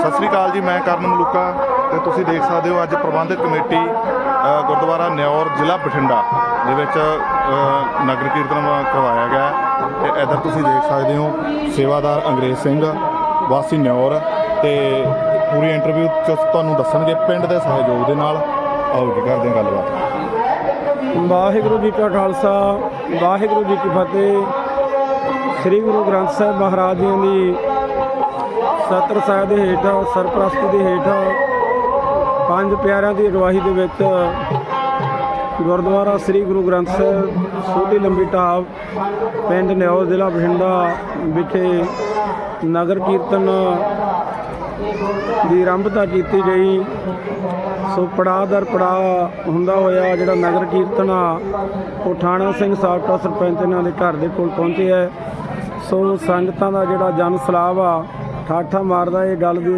ਸਤਿ ਸ੍ਰੀ ਅਕਾਲ ਜੀ, ਮੈਂ ਕਰਨ ਮਲੂਕਾ ਤੇ ਤੁਸੀਂ ਦੇਖ ਸਕਦੇ ਹੋ ਅੱਜ ਪ੍ਰਬੰਧਕ ਕਮੇਟੀ ਗੁਰਦੁਆਰਾ ਨਿਉਰ ਜ਼ਿਲ੍ਹਾ ਬਠਿੰਡਾ, ਦੇ ਵਿੱਚ ਨਗਰ ਕੀਰਤਨ ਕਰਵਾਇਆ ਗਿਆ ਹੈ। ਤੇ ਇੱਧਰ ਤੁਸੀਂ ਦੇਖ ਸਕਦੇ ਹੋ, ਸੇਵਾਦਾਰ ਅੰਗਰੇਜ਼ ਸਿੰਘ, ਵਾਸੀ ਨਿਉਰ ਤੇ ਪੂਰੀ ਇੰਟਰਵਿਊ ਚ ਤੁਹਾਨੂੰ ਦੱਸਣਗੇ ਪਿੰਡ ਦੇ ਸਹਿਯੋਗ ਦੇ ਨਾਲ। ਆਓ ਜੀ, ਕਰਦੇ ਹਾਂ ਗੱਲਬਾਤ। ਵਾਹਿਗੁਰੂ ਜੀ ਕਾ ਖਾਲਸਾ, ਵਾਹਿਗੁਰੂ ਜੀ ਕੀ ਫਤਿਹ। ਸ੍ਰੀ ਗੁਰੂ ਗ੍ਰੰਥ ਸਾਹਿਬ ਮਹਾਰਾਜ ਜੀ ਦੀ ਸਤਰ ਸਾਹਿਬ ਦੇ ਹੇਠ, ਸਰਪ੍ਰਸਤੀ ਦੇ ਹੇਠ ਪੰਜ ਪਿਆਰਿਆਂ ਦੀ ਅਗਵਾਈ ਦੇ ਵਿੱਚ ਗੁਰਦੁਆਰਾ ਸ੍ਰੀ ਗੁਰੂ ਗ੍ਰੰਥ ਸਾਹਿਬ, ਸੋਢੀ ਲੰਬੀ ਢਾਬ, ਪਿੰਡ ਨਿਓ ਜ਼ਿਲ੍ਹਾ ਬਠਿੰਡਾ ਵਿਖੇ ਨਗਰ ਕੀਰਤਨ ਦੀ ਆਰੰਭਤਾ ਕੀਤੀ ਗਈ ਸੋ ਪੜਾਅ ਦਰ ਪੜਾਅ ਹੁੰਦਾ ਹੋਇਆ ਜਿਹੜਾ ਨਗਰ ਕੀਰਤਨ ਆ, ਉਹ ਠਾਣਾ ਸਿੰਘ ਸਾਬਕਾ ਸਰਪੰਚ ਇਹਨਾਂ ਦੇ ਘਰ ਦੇ ਕੋਲ ਪਹੁੰਚੇ ਹੈ। ਸੋ ਸੰਗਤਾਂ ਦਾ ਜਿਹੜਾ ਜਨ ਸਲਾਬ ਆ ਠਾਠਾ ਮਾਰਦਾ, ਇਹ ਗੱਲ ਦੀ,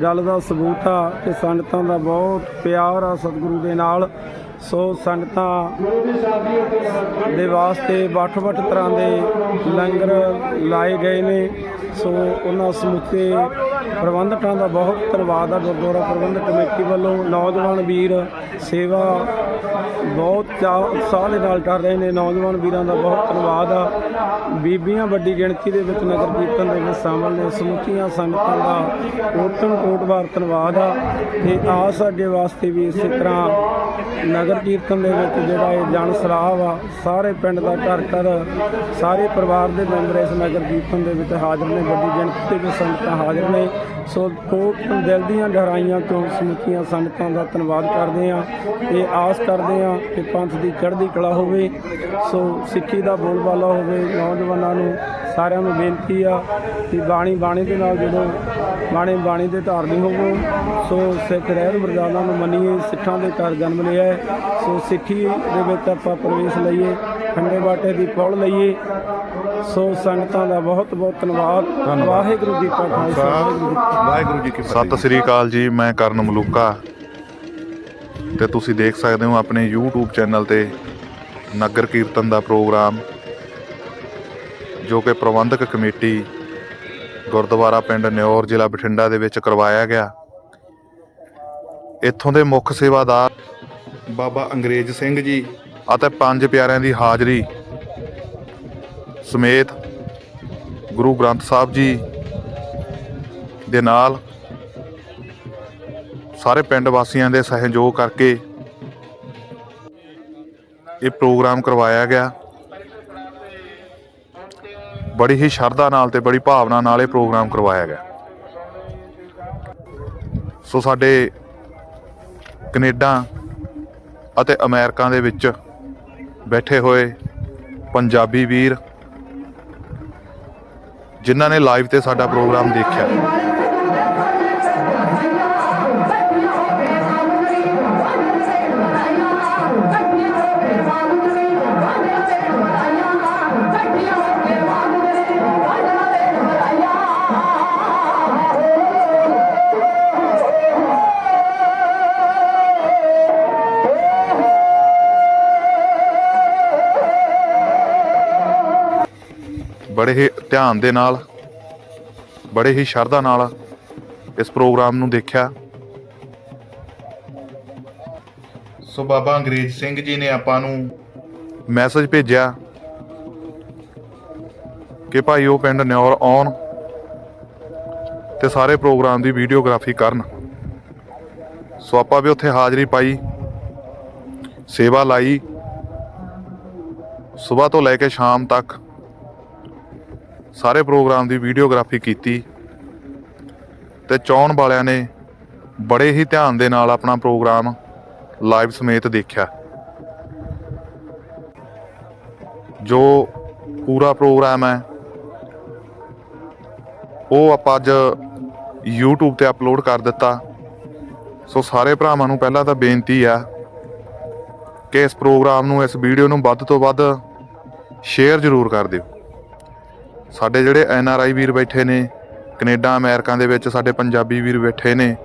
ਗੱਲ ਦਾ ਸਬੂਤ ਆ ਕਿ ਸੰਗਤਾਂ ਦਾ ਬਹੁਤ ਪਿਆਰ ਆ ਸਤਿਗੁਰੂ ਦੇ ਨਾਲ। ਸੋ ਸੰਗਤਾਂ ਦੇ ਵਾਸਤੇ ਵੱਖ-ਵੱਖ ਤਰ੍ਹਾਂ ਦੇ ਲੰਗਰ ਲਾਏ ਗਏ ਨੇ। ਸੋ ਉਹਨਾਂ ਸਮੁੱਚੇ ਪ੍ਰਬੰਧਕਾਂ ਦਾ ਬਹੁਤ ਧੰਨਵਾਦ ਆ ਗੁਰਦੁਆਰਾ ਪ੍ਰਬੰਧਕ ਕਮੇਟੀ ਵੱਲੋਂ। ਨੌਜਵਾਨ ਵੀਰ ਸੇਵਾ ਬਹੁਤ ਚਾਅ ਉਤਸ਼ਾਹ ਦੇ ਨਾਲ ਕਰ ਰਹੇ ਨੇ। ਨੌਜਵਾਨ ਵੀਰਾਂ ਦਾ ਬਹੁਤ ਧੰਨਵਾਦ ਆ। ਬੀਬੀਆਂ ਵੱਡੀ ਗਿਣਤੀ ਦੇ ਵਿੱਚ ਨਗਰ ਕੀਰਤਨ ਦੇ ਵਿੱਚ ਸ਼ਾਮਲ ਨੇ। ਸਮੁੱਚੀਆਂ ਸੰਗਤਾਂ ਦਾ ਕੋਟਨ ਕੋਟਵਾਰ ਧੰਨਵਾਦ ਆ। ਤੇ ਆਸ ਅੱਗੇ ਵਾਸਤੇ ਵੀ ਇਸੇ ਤਰ੍ਹਾਂ ਨਗਰ ਕੀਰਤਨ ਦੇ ਵਿੱਚ ਜਿਹੜਾ ਇਹ ਜਨ ਸਲਾਹ ਆ, ਸਾਰੇ ਪਿੰਡ ਦਾ ਘਰ ਘਰ, ਸਾਰੇ ਪਰਿਵਾਰ ਦੇ ਮੈਂਬਰ ਇਸ ਨਗਰ ਕੀਰਤਨ ਦੇ ਵਿੱਚ ਹਾਜ਼ਰ ਨੇ। ਵੱਡੀ ਗਿਣਤੀ ਦੇ ਵਿੱਚ ਸੰਗਤਾਂ ਹਾਜ਼ਰ ਨੇ। ਸੋ ਕੋਟ ਦਿਲ ਦੀਆਂ ਗਹਿਰਾਈਆਂ ਤੋਂ ਸਮੁੱਚੀਆਂ ਸੰਗਤਾਂ ਦਾ ਧੰਨਵਾਦ ਕਰਦੇ ਆ ਤੇ ਆਸ ਕਰਦੇ ਆ ਕਿ ਪੰਥ ਦੀ ਚੜ੍ਹਦੀ ਕਲਾ ਹੋਵੇ, ਸੋ ਸਿੱਖੀ ਦਾ ਬੋਲਬਾਲਾ ਹੋਵੇ, ਨੌਜਵਾਨਾਂ ਨੂੰ ਸਾਰਿਆਂ ਨੂੰ ਬੇਨਤੀ ਆ ਕਿ ਬਾਣੀ ਬਾਣੀ ਦੇ ਨਾਲ ਜਦੋਂ ਬਾਣੀ ਬਾਣੀ ਦੇ ਧਾਰਨੀ ਹੋਵੋ, ਸੋ ਸਿੱਖ ਰਹਿਤ ਮਰਜ਼ਾਦਾ ਨੂੰ ਮੰਨੀਏ, ਸਿੱਖਾਂ ਦੇ ਘਰ ਜਨਮ ਲਿਆ ਹੈ। ਸੋ ਸਿੱਖੀ ਦੇ ਵਿੱਚ ਆਪਾਂ ਪ੍ਰਵੇਸ਼ ਲਈਏ, ਖੰਡੇ ਬਾਟੇ ਦੀ ਪੌੜ ਲਈਏ ਸੋ ਸੰਗਤਾਂ ਦਾ ਬਹੁਤ ਬਹੁਤ ਧੰਨਵਾਦ। ਵਾਹਿਗੁਰੂ ਜੀ ਕਾ ਖਾਲਸਾ ਵਾਹਿਗੁਰੂ ਜੀ ਕੀ ਫਤਿਹ। ਸਤਿ ਸ੍ਰੀ ਅਕਾਲ ਜੀ ਮੈਂ ਕਰਨ ਮਲੂਕਾ। ਤੇ ਤੁਸੀਂ ਦੇਖ ਸਕਦੇ ਹੋ ਆਪਣੇ YouTube ਚੈਨਲ ਤੇ ਨਗਰ ਕੀਰਤਨ ਦਾ ਪ੍ਰੋਗਰਾਮ ਜੋ ਕਿ ਪ੍ਰਬੰਧਕ ਕਮੇਟੀ ਗੁਰਦੁਆਰਾ ਪਿੰਡ ਨਿਓਰ ਜ਼ਿਲ੍ਹਾ ਬਠਿੰਡਾ ਦੇ ਵਿੱਚ ਕਰਵਾਇਆ ਗਿਆ। ਇੱਥੋਂ ਦੇ ਮੁੱਖ ਸੇਵਾਦਾਰ ਬਾਬਾ ਅੰਗਰੇਜ਼ ਸਿੰਘ ਜੀ ਅਤੇ ਪੰਜ ਪਿਆਰਿਆਂ ਦੀ ਹਾਜ਼ਰੀ ਸਮੇਤ ਗੁਰੂ ਗ੍ਰੰਥ ਸਾਹਿਬ ਜੀ ਦੇ ਨਾਲ ਸਾਰੇ ਪਿੰਡ ਵਾਸੀਆਂ ਦੇ ਸਹਿਯੋਗ ਕਰਕੇ ਇਹ ਪ੍ਰੋਗਰਾਮ ਕਰਵਾਇਆ ਗਿਆ। ਬੜੀ ਹੀ ਸ਼ਰਧਾ ਨਾਲ ਤੇ ਬੜੀ ਭਾਵਨਾ ਨਾਲ ਇਹ ਪ੍ਰੋਗਰਾਮ ਕਰਵਾਇਆ ਗਿਆ। ਸੋ ਸਾਡੇ ਕੈਨੇਡਾ ਅਤੇ ਅਮਰੀਕਾ ਦੇ ਵਿੱਚ ਬੈਠੇ ਹੋਏ ਪੰਜਾਬੀ ਵੀਰ ਜਿਨ੍ਹਾਂ ਨੇ ਲਾਈਵ ਤੇ ਸਾਡਾ ਪ੍ਰੋਗਰਾਮ ਦੇਖਿਆ। ਬੜੇ ਹੀ ਧਿਆਨ ਦੇ ਨਾਲ, ਬੜੇ ਹੀ ਸ਼ਰਧਾ ਨਾਲ ਇਸ ਪ੍ਰੋਗਰਾਮ ਨੂੰ ਦੇਖਿਆ। ਸੋ ਬਾਬਾ ਅੰਗਰੇਜ਼ ਸਿੰਘ ਜੀ ਨੇ ਆਪਾਂ ਨੂੰ ਮੈਸੇਜ ਭੇਜਿਆ ਕਿ ਭਾਈ ਉਹ ਪਿੰਡ ਨਿਉਰ ਆਉਣ ਤੇ ਸਾਰੇ ਪ੍ਰੋਗਰਾਮ ਦੀ ਵੀਡੀਓਗ੍ਰਾਫੀ ਕਰਨ। ਸੋ ਆਪਾਂ ਵੀ ਉੱਥੇ ਹਾਜ਼ਰੀ ਪਾਈ, ਸੇਵਾ ਲਾਈ। ਸਵੇਰ ਤੋਂ ਲੈ ਕੇ ਸ਼ਾਮ ਤੱਕ ਸਾਰੇ ਪ੍ਰੋਗਰਾਮ ਦੀ ਵੀਡੀਓਗ੍ਰਾਫੀ ਕੀਤੀ ਤੇ ਚੌਣ ਵਾਲਿਆਂ ਨੇ ਬੜੇ ਹੀ ਧਿਆਨ ਦੇ ਨਾਲ ਆਪਣਾ ਪ੍ਰੋਗਰਾਮ ਲਾਈਵ ਸਮੇਤ ਦੇਖਿਆ। ਜੋ ਪੂਰਾ ਪ੍ਰੋਗਰਾਮ ਹੈ, ਉਹ ਆਪਾਂ ਅੱਜ YouTube ਤੇ ਅਪਲੋਡ ਕਰ ਦਿੱਤਾ। ਸੋ ਸਾਰੇ ਭਰਾਵਾਂ ਨੂੰ ਪਹਿਲਾਂ ਤਾਂ ਬੇਨਤੀ ਆ ਕਿ ਇਸ ਪ੍ਰੋਗਰਾਮ ਨੂੰ, ਇਸ ਵੀਡੀਓ ਨੂੰ ਵੱਧ ਤੋਂ ਵੱਧ ਸ਼ੇਅਰ ਜ਼ਰੂਰ ਕਰ ਦਿਓ। ਸਾਡੇ ਜਿਹੜੇ ਐਨ ਆਰ ਆਈ ਵੀਰ ਬੈਠੇ ਨੇ, ਕੈਨੇਡਾ, ਅਮਰੀਕਾ ਦੇ ਵਿੱਚ ਸਾਡੇ ਪੰਜਾਬੀ ਵੀਰ ਬੈਠੇ ਨੇ,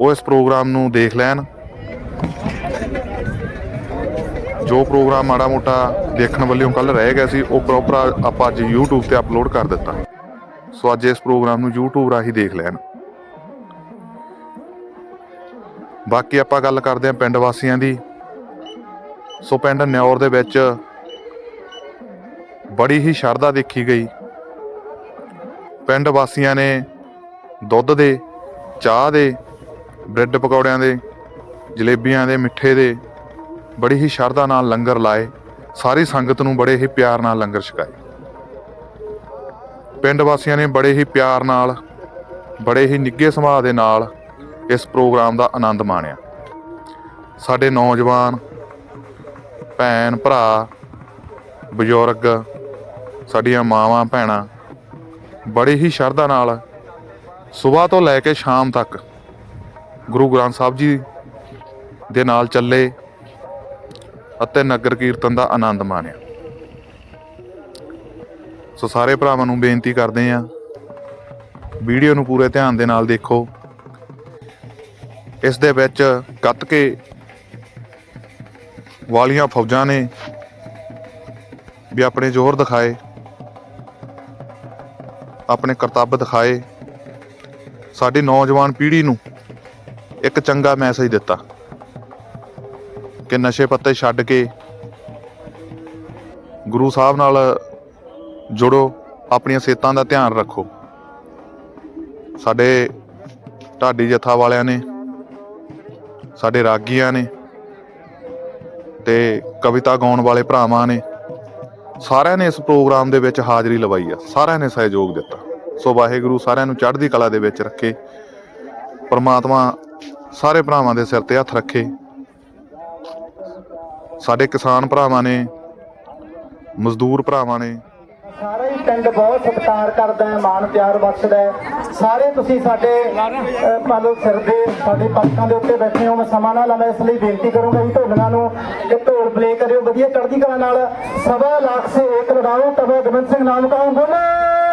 ਉਹ ਇਸ ਪ੍ਰੋਗਰਾਮ ਨੂੰ ਦੇਖ ਲੈਣ। ਜੋ ਪ੍ਰੋਗਰਾਮ ਮਾੜਾ ਮੋਟਾ ਦੇਖਣ ਵਾਲਿਓ ਕੱਲ ਰਹਿ ਗਿਆ ਸੀ, ਉਹ ਪ੍ਰੋਪਰ ਆਪਾਂ ਅੱਜ YouTube ਤੇ ਅਪਲੋਡ ਕਰ ਦਿੱਤਾ। ਸੋ ਅੱਜ ਇਸ ਪ੍ਰੋਗਰਾਮ ਨੂੰ YouTube ਰਾਹੀਂ ਦੇਖ ਲੈਣ। ਬਾਕੀ ਆਪਾਂ ਗੱਲ ਕਰਦੇ ਆਂ ਪਿੰਡ ਵਾਸੀਆਂ ਦੀ। ਸੋ ਪਿੰਡ ਨਿਉਰ ਦੇ ਵਿੱਚ ਬੜੀ ਹੀ ਸ਼ਰਧਾ ਦੇਖੀ ਗਈ। ਪਿੰਡ ਵਾਸੀਆਂ ਨੇ ਦੁੱਧ ਦੇ, ਚਾਹ ਦੇ, ਬ੍ਰੈਡ ਪਕੌੜਿਆਂ ਦੇ, ਜਲੇਬੀਆਂ ਦੇ, ਮਿੱਠੇ ਦੇ ਬੜੀ ਹੀ ਸ਼ਰਧਾ ਨਾਲ ਲੰਗਰ ਲਾਏ। ਸਾਰੀ ਸੰਗਤ ਨੂੰ ਬੜੇ ਹੀ ਪਿਆਰ ਨਾਲ ਲੰਗਰ ਛਕਾਏ। ਪਿੰਡ ਵਾਸੀਆਂ ਨੇ ਬੜੇ ਹੀ ਪਿਆਰ ਨਾਲ, ਬੜੇ ਹੀ ਨਿੱਘੇ ਸੁਭਾਅ ਦੇ ਨਾਲ ਇਸ ਪ੍ਰੋਗਰਾਮ ਦਾ ਆਨੰਦ ਮਾਣਿਆ। ਸਾਡੇ ਨੌਜਵਾਨ, ਭੈਣ, ਭਰਾ, ਬਜ਼ੁਰਗ ਸਾਡੀਆਂ ਮਾਵਾਂ, ਭੈਣਾਂ ਬੜੇ ਹੀ ਸ਼ਰਧਾ ਨਾਲ ਸਵੇਰ ਤੋਂ ਲੈ ਕੇ ਸ਼ਾਮ ਤੱਕ ਗੁਰੂ ਗ੍ਰੰਥ ਸਾਹਿਬ ਜੀ ਦੇ ਨਾਲ ਚੱਲੇ ਅਤੇ ਨਗਰ ਕੀਰਤਨ ਦਾ ਆਨੰਦ ਮਾਣਿਆ। ਸੋ ਸਾਰੇ ਭਰਾਵਾਂ ਨੂੰ ਬੇਨਤੀ ਕਰਦੇ ਆਂ ਵੀਡੀਓ ਨੂੰ ਪੂਰੇ ਧਿਆਨ ਦੇ ਨਾਲ ਦੇਖੋ। ਇਸ ਦੇ ਵਿੱਚ ਕੱਤ ਕੇ ਵਾਲੀਆਂ ਫੌਜਾਂ ਨੇ ਵੀ ਆਪਣੇ ਜ਼ੋਰ ਦਿਖਾਏ। ਆਪਣੇ ਕਰਤੱਵ ਦਿਖਾਏ। ਸਾਡੀ ਨੌਜਵਾਨ ਪੀੜ੍ਹੀ ਨੂੰ ਇੱਕ ਚੰਗਾ ਮੈਸੇਜ ਦਿੱਤਾ ਕਿ ਨਸ਼ੇ ਪੱਤੇ ਛੱਡ ਕੇ ਗੁਰੂ ਸਾਹਿਬ ਨਾਲ ਜੁੜੋ, ਆਪਣੀਆਂ ਸਿਹਤਾਂ ਦਾ ਧਿਆਨ ਰੱਖੋ। ਸਾਡੇ ਢਾਡੀ ਜਥਾ ਵਾਲਿਆਂ ਨੇ, ਸਾਡੇ ਰਾਗੀਆਂ ਨੇ ਤੇ ਕਵਿਤਾ ਗਾਉਣ ਵਾਲੇ ਭਰਾਵਾਂ ਨੇ ਸਾਰਿਆਂ ਨੇ ਇਸ ਪ੍ਰੋਗਰਾਮ ਦੇ ਵਿੱਚ ਹਾਜ਼ਰੀ ਲਵਾਈ ਆ। ਸਾਰਿਆਂ ਨੇ ਸਹਿਯੋਗ ਦਿੱਤਾ। ਸੋ ਵਾਹਿਗੁਰੂ ਸਾਰਿਆਂ ਨੂੰ ਚੜ੍ਹਦੀ ਕਲਾ ਦੇ ਵਿੱਚ ਰੱਖੇ। ਪਰਮਾਤਮਾ ਸਾਰੇ ਭਰਾਵਾਂ ਦੇ ਸਿਰ ਤੇ ਹੱਥ ਰੱਖੇ। ਸਾਡੇ ਕਿਸਾਨ ਭਰਾਵਾਂ ਨੇ, ਮਜ਼ਦੂਰ ਭਰਾਵਾਂ ਨੇ ਸਾਰਾ ਹੀ ਪਿੰਡ ਬਹੁਤ ਸਤਿਕਾਰ ਕਰਦਾ ਹੈ ਮਾਣ ਪਿਆਰ ਬਖਸ਼ਦਾ ਹੈ। ਸਾਰੇ ਤੁਸੀਂ ਸਾਡੇ ਅਹ, ਮੰਨ ਲਓ ਸਿਰ ਦੇ ਸਾਡੇ ਪੱਕਾਂ ਦੇ ਉੱਤੇ ਬੈਠੇ ਹੋ ਮੈਂ ਸਮਾਂ ਨਾ ਲਵਾਂ ਇਸ ਲਈ ਬੇਨਤੀ ਕਰੂੰਗਾ ਜੀ ਢੋਲੀਆਂ ਨੂੰ ਕਿ ਢੋਲ ਪਲੇ ਕਰਿਓ ਵਧੀਆ ਚੜ੍ਹਦੀ ਕਲਾ ਨਾਲ। ਸਵਾ ਲੱਖ ਸੇ ਏਕ ਲੜਾਓ ਤਵੇ ਗੋਬਿੰਦ ਸਿੰਘ ਨਾਮ ਕਹੂੰ ਬੋਲੇ!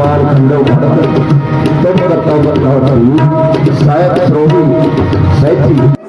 भगवान खंडो भटक तुम करता सायद श्रोमी सैती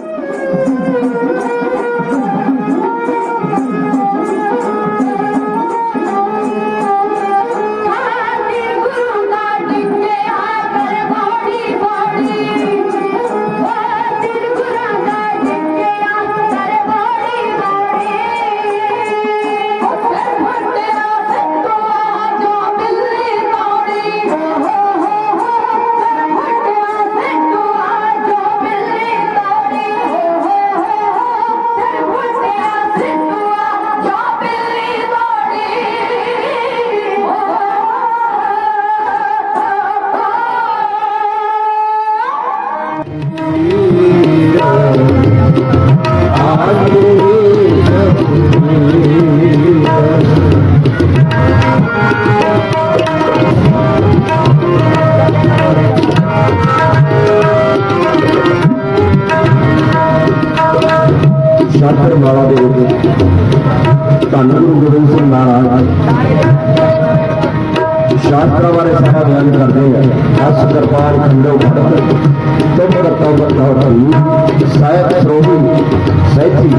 ਸਹਿਤੀ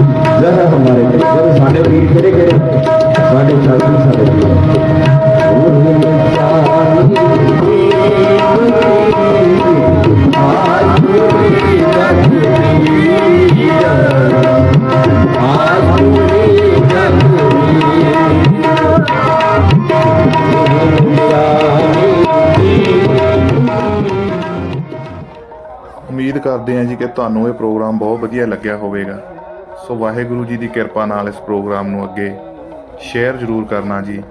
ਜ਼ਰਾ ਹਮਾਰੇ ਜਿਹੜੇ ਸਾਡੇ ਵੀਰ ਕਿਹੜੇ ਕਿਹੜੇ ਸਾਡੇ ਸਾਥੀ ਸਾਡੇ ਉਮੀਦ ਕਰਦੇ ਹਾਂ ਜੀ ਕਿ ਤੁਹਾਨੂੰ ਇਹ ਪ੍ਰੋਗਰਾਮ ਬਹੁਤ ਵਧੀਆ ਲੱਗਿਆ ਹੋਵੇਗਾ। ਸੋ ਵਾਹਿਗੁਰੂ ਜੀ ਦੀ ਕਿਰਪਾ ਨਾਲ ਇਸ ਪ੍ਰੋਗਰਾਮ ਨੂੰ ਅੱਗੇ ਸ਼ੇਅਰ ਜ਼ਰੂਰ ਕਰਨਾ ਜੀ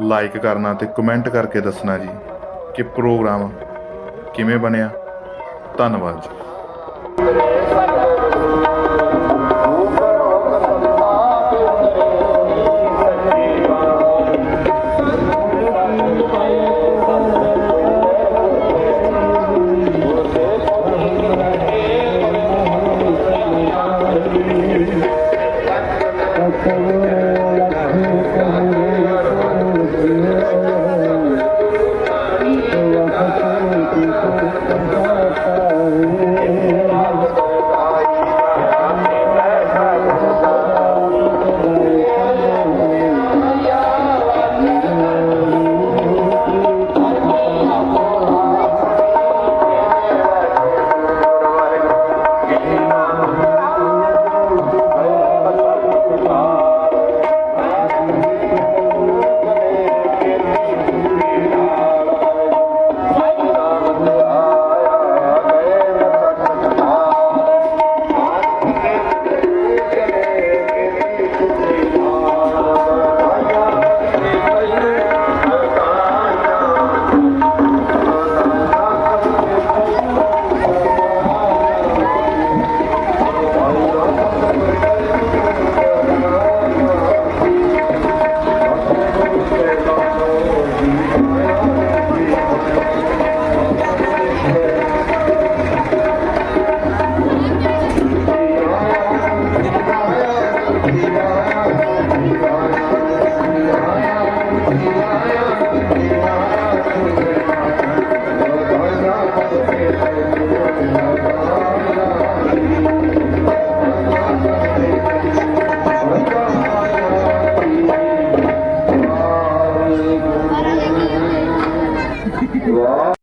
ਲਾਈਕ ਕਰਨਾ ਤੇ ਕਮੈਂਟ ਕਰਕੇ ਦੱਸਣਾ ਜੀ ਕਿ ਪ੍ਰੋਗਰਾਮ ਕਿਵੇਂ ਬਣਿਆ। ਧੰਨਵਾਦ ਜੀ।